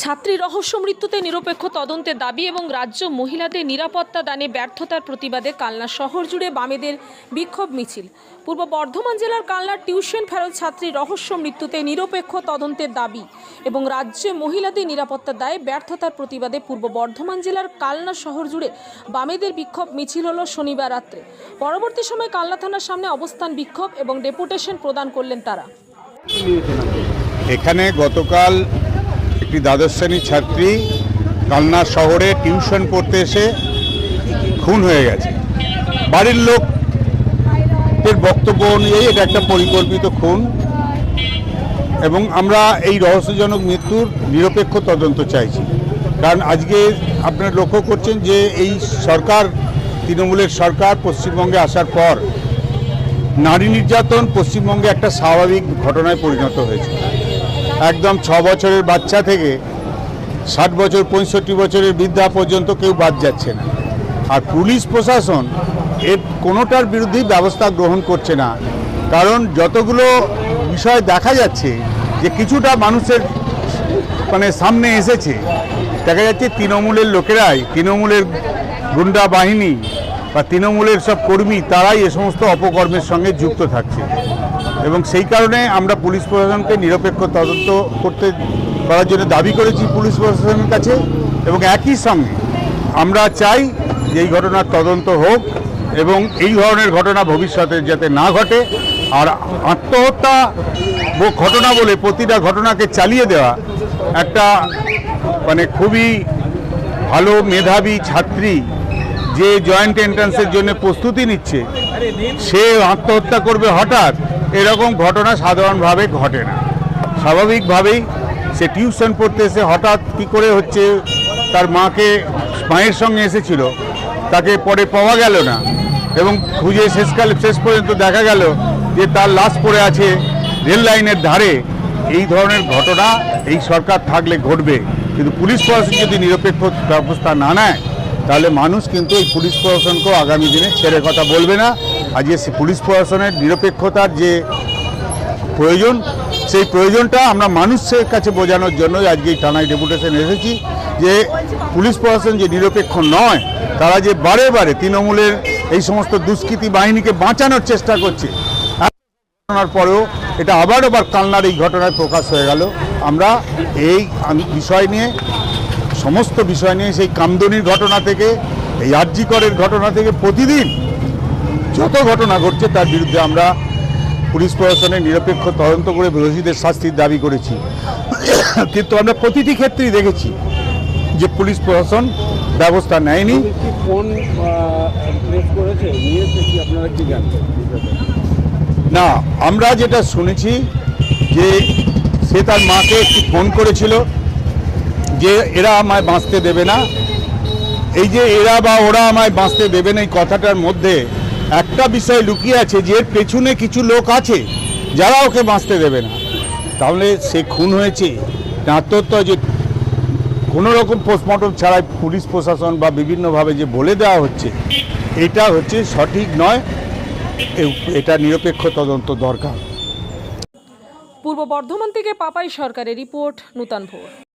ছাত্রী রহস্য মৃত্যুতে নিরপেক্ষ তদন্তের দাবি এবং রাজ্য মহিলাদের নিরাপত্তা দানে ব্যর্থতার প্রতিবাদে কালনা শহর জুড়ে বামেদের বিক্ষোভ মিছিল। পূর্ব বর্ধমান জেলার কালনার টিউশন ফেরত ছাত্রী রহস্য মৃত্যুতে নিরপেক্ষ তদন্তের দাবি এবং রাজ্যে মহিলাদের নিরাপত্তা দায়ে ব্যর্থতার প্রতিবাদে পূর্ব বর্ধমান জেলার কালনা শহর জুড়ে বামেদের বিক্ষোভ মিছিল হল শনিবার রাত্রে। পরবর্তী সময় কালনা থানার সামনে অবস্থান বিক্ষোভ এবং ডেপুটেশন প্রদান করলেন তারা। এখানে গতকাল একটি দ্বাদশ শ্রেণির ছাত্রী কালনা শহরে টিউশন পড়তে এসে খুন হয়ে গেছে। বাড়ির লোকের বক্তব্য অনুযায়ী এটা একটা পরিকল্পিত খুন এবং আমরা এই রহস্যজনক মৃত্যুর নিরপেক্ষ তদন্ত চাইছি। কারণ আজকে আপনারা লক্ষ্য করছেন যে এই সরকার, তৃণমূলের সরকার পশ্চিমবঙ্গে আসার পর নারী নির্যাতন পশ্চিমবঙ্গে একটা স্বাভাবিক ঘটনায় পরিণত হয়েছে। একদম ছ বছরের বাচ্চা থেকে ষাট বছর, পঁয়ষট্টি বছরের বৃদ্ধা পর্যন্ত কেউ বাদ যাচ্ছে না। আর পুলিশ প্রশাসন এর কোনোটার বিরুদ্ধেই ব্যবস্থা গ্রহণ করছে না। কারণ যতগুলো বিষয় দেখা যাচ্ছে যে কিছুটা মানুষের মানে সামনে এসেছে, দেখা যাচ্ছে তৃণমূলের লোকেরাই, তৃণমূলের গুন্ডা বাহিনী বা তৃণমূলের সব কর্মী তারাই এ সমস্ত অপকর্মের সঙ্গে যুক্ত থাকছে। এবং সেই কারণে আমরা পুলিশ প্রশাসনকে নিরপেক্ষ তদন্ত করতে করার জন্য দাবি করেছি পুলিশ প্রশাসনের কাছে এবং একই সঙ্গে আমরা চাই যে এই ঘটনার তদন্ত হোক এবং এই ধরনের ঘটনা ভবিষ্যতে যাতে না ঘটে আর আত্মহত্যা ঘটনা বলে প্রতিটা ঘটনাকে চালিয়ে দেওয়া একটা মানে খুবই ভালো মেধাবী ছাত্রী যে জয়েন্ট এন্ট্রান্সের জন্য প্রস্তুতি নিচ্ছে, সে আত্মহত্যা করবে হঠাৎ, এরকম ঘটনা সাধারণভাবে ঘটে না। স্বাভাবিকভাবেই সে টিউশন পড়তে এসে হঠাৎ কি করে হচ্ছে, তার মাকে মায়ের সঙ্গে এসেছিল, তাকে পরে পাওয়া গেল না এবং খুঁজে শেষকালে, শেষ পর্যন্ত দেখা গেল যে তার লাশ পড়ে আছে রেল লাইনের ধারে। এই ধরনের ঘটনা এই সরকার থাকলে ঘটবে, কিন্তু পুলিশ প্রশাসন যদি নিরপেক্ষ ব্যবস্থা না নেয় তাহলে মানুষ কিন্তু এই পুলিশ প্রশাসনকেও আগামী দিনে ছেড়ে কথা বলবে না। আজকে পুলিশ প্রশাসনের নিরপেক্ষতার যে প্রয়োজন, সেই প্রয়োজনটা আমরা মানুষের কাছে বোঝানোর জন্য আজকে এই থানায় ডেপুটেশন এসেছি যে পুলিশ প্রশাসন যে নিরপেক্ষ নয়, তারা যে বারে বারে তৃণমূলের এই সমস্ত দুষ্কৃতী বাহিনীকে বাঁচানোর চেষ্টা করছে ঘটনার পরেও এটা আবার আবার কালনার এই ঘটনায় প্রকাশ হয়ে গেল। আমরা এই বিষয় নিয়ে সমস্ত বিষয় নিয়ে সেই কামদনির ঘটনা থেকে এই আর্যিকরের ঘটনা থেকে প্রতিদিন যত ঘটনা ঘটছে তার বিরুদ্ধে আমরা পুলিশ প্রশাসনের নিরপেক্ষ তদন্ত করে বিরোধীদের শাস্তির দাবি করেছি। কিন্তু আমরা প্রতিটি ক্ষেত্রেই দেখেছি যে পুলিশ প্রশাসন ব্যবস্থা নেয়নি। না আমরা যেটা শুনেছি যে সে তার মাকে একটি ফোন করেছিল। যে এরা আমায় বাঁচতে দেবে না, এই যে এরা বা ওরা আমায় বাঁচতে দেবে না, এই কথাটার মধ্যে একটা বিষয় লুকিয়ে আছে যে পেছনে কিছু লোক আছে যারা ওকে বাঁচতে দেবে না। তাহলে সে খুন হয়েছে আত্মহত্যা যে কোনো রকম পোস্টমর্টম ছাড়াই পুলিশ প্রশাসন বা বিভিন্নভাবে যে বলে দেওয়া হচ্ছে, এটা হচ্ছে সঠিক নয় এটা নিরপেক্ষ তদন্ত দরকার। পূর্ব বর্ধমান থেকে পাপাই সরকারের রিপোর্ট, নূতন ভোর।